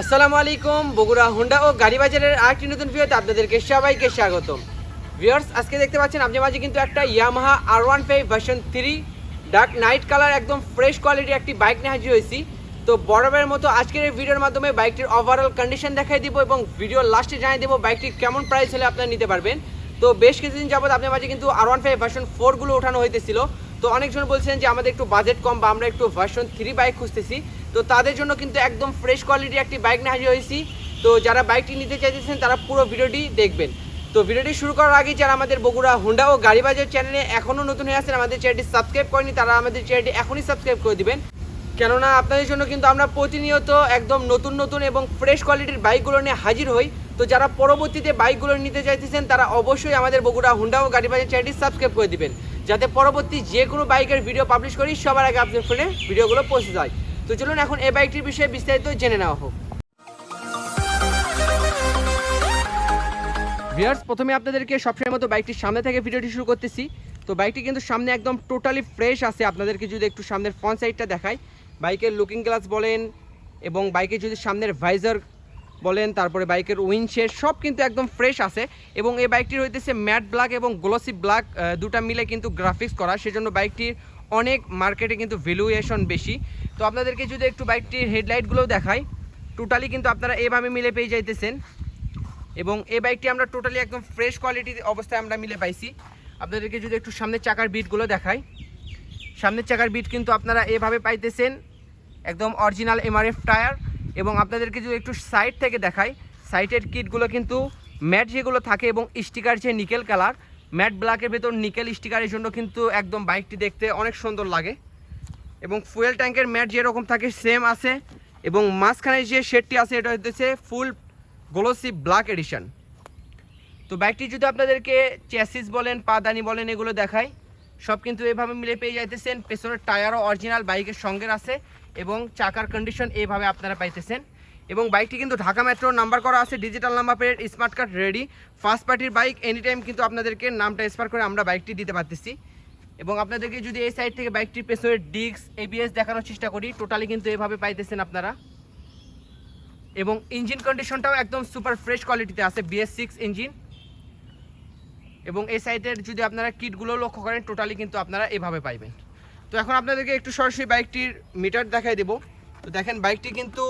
আসসালামু আলাইকুম, বগুড়া, হোন্ডা ও গাড়ি বাজারের আরেকটি নতুন ভিডিওতে আপনাদেরকে সবাইকে স্বাগতম। ভিউয়ার্স, আজকে দেখতে পাচ্ছেন আপনার মাঝে কিন্তু একটা Yamaha R one five version three dark knight colour একদম ফ্রেশ কোয়ালিটির একটি বাইক নিয়ে হাজির হয়েছি। তো বরাবরের মতো আজকের এই ভিডিওর মাধ্যমে বাইকটির ওভারঅল কন্ডিশন দেখাই দিব এবং ভিডিওর লাস্টে জানিয়ে দেবো বাইকটির কেমন প্রাইস হলে আপনারা নিতে পারবেন। তো বেশ কিছুদিন যাবত আপনার মাঝে কিন্তু আর ওয়ান ফাইভ ভার্সন ফোরগুলো ওঠানো হইতেছিল। তো অনেকজন বলছেন যে আমাদের একটু বাজেট কম বা আমরা একটু ভার্সন থ্রি বাইক খুঁজতেছি। তো তাদের জন্য কিন্তু একদম ফ্রেশ কোয়ালিটির একটি বাইক নিয়ে হাজির হয়েছি। তো যারা বাইকটি নিতে চাইতেছেন, তারা পুরো ভিডিওটি দেখবেন। তো ভিডিওটি শুরু করার আগে যারা আমাদের বগুড়া, হুন্ডা ও গাড়ি বাজার চ্যানেলে এখনও নতুন হয়ে আছেন, আমাদের চ্যানেলটি সাবস্ক্রাইব করেনি তারা আমাদের চ্যানেলটি এখনই সাবস্ক্রাইব করে দিবেন। কেননা আপনাদের জন্য কিন্তু আমরা প্রতিনিয়ত একদম নতুন নতুন এবং ফ্রেশ কোয়ালিটির বাইকগুলো নিয়ে হাজির হই। তো যারা পরবর্তীতে বাইকগুলো নিতে চাইতেছেন, তারা অবশ্যই আমাদের বগুড়া, হুন্ডা ও গাড়ি বাজার চ্যানেলটি সাবস্ক্রাইব করে দিবেন। যাতে পরবর্তী যে কোনো বাইকের ভিডিও পাবলিশ করি, সবার আগে আপনার ফোনে ভিডিওগুলো পৌঁছে যায়। তো চলুন এখন এই বাইকটির বিষয়ে বিস্তারিত জেনে নেওয়া হোক। ভিউয়ার্স প্রথমে আপনাদেরকে সবসময় মতো বাইকটির সামনে থেকে ভিডিওটি শুরু করতেছি। তো বাইকটি কিন্তু সামনে একদম টোটালি ফ্রেশ আছে। আপনাদেরকে যদি একটু সামনের ফ্রন্ট সাইডটা দেখাই, বাইকের লুকিং গ্লাস বলেন এবং বাইকের যদি সামনের ভাইজার বলেন, তারপরে বাইকের উইন্ডশেড সব কিন্তু একদম ফ্রেশ আছে। এবং এই বাইকটির হইতেছে ম্যাট ব্ল্যাক এবং গ্লোসি ব্ল্যাক দুটা মিলে কিন্তু গ্রাফিক্স করা। সেজন্য বাইকটির অনেক মার্কেটে কিন্তু ভ্যালুয়েশন বেশি। তো আপনাদেরকে যদি একটু বাইকটির হেডলাইটগুলোও দেখাই টোটালি কিন্তু আপনারা এভাবে মিলে পেয়ে যাইতেছেন। এবং এই বাইকটি আমরা টোটালি একদম ফ্রেশ কোয়ালিটির অবস্থায় আমরা মিলে পাইছি। আপনাদেরকে যদি একটু সামনের চাকার বিটগুলো দেখাই। সামনের চাকার বিট কিন্তু আপনারা এভাবে পাইতেছেন, একদম অরিজিনাল এমআরএফ টায়ার এবং আপনাদেরকে যদি একটু সাইড থেকে দেখাই সাইটের কিটগুলো কিন্তু ম্যাট যেগুলো থাকে এবং স্টিকার যে নিকেল কালার ম্যাট ব্ল্যাকের ভেতর নিকেল স্টিকারের জন্য কিন্তু একদম বাইকটি দেখতে অনেক সুন্দর লাগে। এবং ফুয়েল ট্যাঙ্কের ম্যাট যেরকম থাকে সেম আছে। এবং মাঝখানে যে শেডটি আছে, এটা হচ্ছে ফুল গ্লোসি ব্ল্যাক এডিশন। তো বাইকটি যদি আপনাদেরকে চ্যাসিস বলেন, পাদানি বলেন, এগুলো দেখাই, সব কিন্তু এভাবে মিলে পেয়ে যাইতেছেন। পেছনের টায়ারও অরিজিনাল বাইকের সঙ্গে আছে এবং চাকার কন্ডিশন এইভাবে আপনারা পাইতেছেন। এবং বাইকটি কিন্তু ঢাকা মেট্রো নাম্বার করা আছে digital number plate smart card ready first পার্টির বাইক এনি টাইম কিন্তু আপনাদেরকে নামটা স্পার করে আমরা বাইকটি দিতে পারতেছি। এবং আপনাদেরকে যদি এই সাইড থেকে বাইকটির পেছনের ডিস্ক এবিএস দেখানোর চেষ্টা করি টোটালি কিন্তু এভাবে পাইতেছেন আপনারা। এবং ইঞ্জিন কন্ডিশনটাও একদম সুপার ফ্রেশ কোয়ালিটিতে আছে বিএস সিক্স ইঞ্জিন এবং এই সাইডের যদি আপনারা কিটগুলো লক্ষ্য করেন টোটালি কিন্তু আপনারা এভাবে পাইবেন। তো এখন আপনাদেরকে একটু সরাসরি বাইকটির মিটার দেখাই দেবো। তো দেখেন, বাইকটি কিন্তু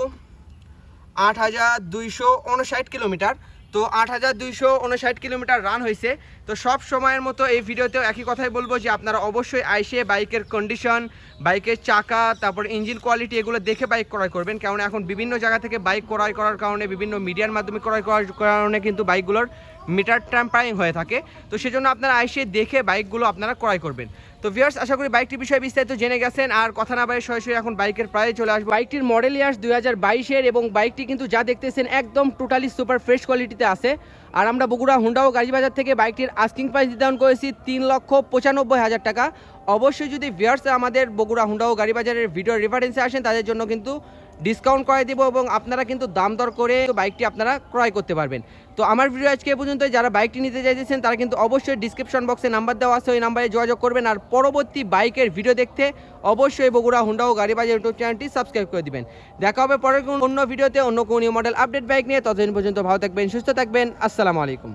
আট হাজার দুইশো উনষাট কিলোমিটার। তো আট হাজার দুইশো উনষাট কিলোমিটার রান হয়েছে। তো সব সময়ের মতো এই ভিডিওতেও একই কথাই বলব যে আপনারা অবশ্যই আইসে বাইকের কন্ডিশন বাইকের চাকা, তারপর ইঞ্জিন কোয়ালিটি এগুলো দেখে বাইক ক্রয় করবেন। কারণ এখন বিভিন্ন জায়গা থেকে বাইক ক্রয় করার কারণে, বিভিন্ন মিডিয়ার মাধ্যমে ক্রয় করার কারণে কিন্তু বাইকগুলোর মিটার ট্যাম্পারিং হয়ে থাকে। তো সেজন্য আপনারা আইসে দেখে বাইকগুলো আপনারা ক্রয় করবেন। তো ভিউয়ার্স আশা করি বাইকটির বিষয়ে বিস্তারিত জেনে গেছেন। আর কথা না বাইরে সরাসরি এখন বাইকের প্রায় চলে আসবে। বাইকটির মডেল ইয়ার্স দুই হাজার বাইশের এবং বাইকটি কিন্তু যা দেখতেছেন একদম টোটালি সুপার ফ্রেশ কোয়ালিটিতে আছে। আর আমরা বগুড়া, হুন্ডা ও গাড়ি বাজার থেকে বাইকটির আস্কিং প্রাইস নির্ধারণ করেছি তিন লক্ষ পঁচানব্বই হাজার টাকা। অবশ্যই যদি ভিউয়ার্স আমাদের বগুড়া, হুন্ডা ও গাড়ি বাজারের ভিডিও রেফারেন্সে আসেন, তাদের জন্য কিন্তু ডিসকাউন্ট করে দেবো এবং আপনারা কিন্তু দাম দর করে বাইকটি আপনারা ক্রয় করতে পারবেন। তো আমার ভিডিও আজকে পর্যন্ত যারা বাইকটি নিতে চাইতেছেন, তারা কিন্তু অবশ্যই ডিসক্রিপশন বক্সে নাম্বার দেওয়া আছে। ওই নাম্বারে যোগাযোগ করবেন আর পরবর্তী বাইকের ভিডিও দেখতে অবশ্যই বগুড়া, হুন্ডা ও গাড়ি বাজার ইউটিউব চ্যানেলটি সাবস্ক্রাইব করে দিবেন। দেখা হবে পরের অন্য ভিডিওতে অন্য কোনো মডেল আপডেট বাইক নিয়ে। ততদিন পর্যন্ত ভালো থাকবেন, সুস্থ থাকবেন। আসসালামু আলাইকুম।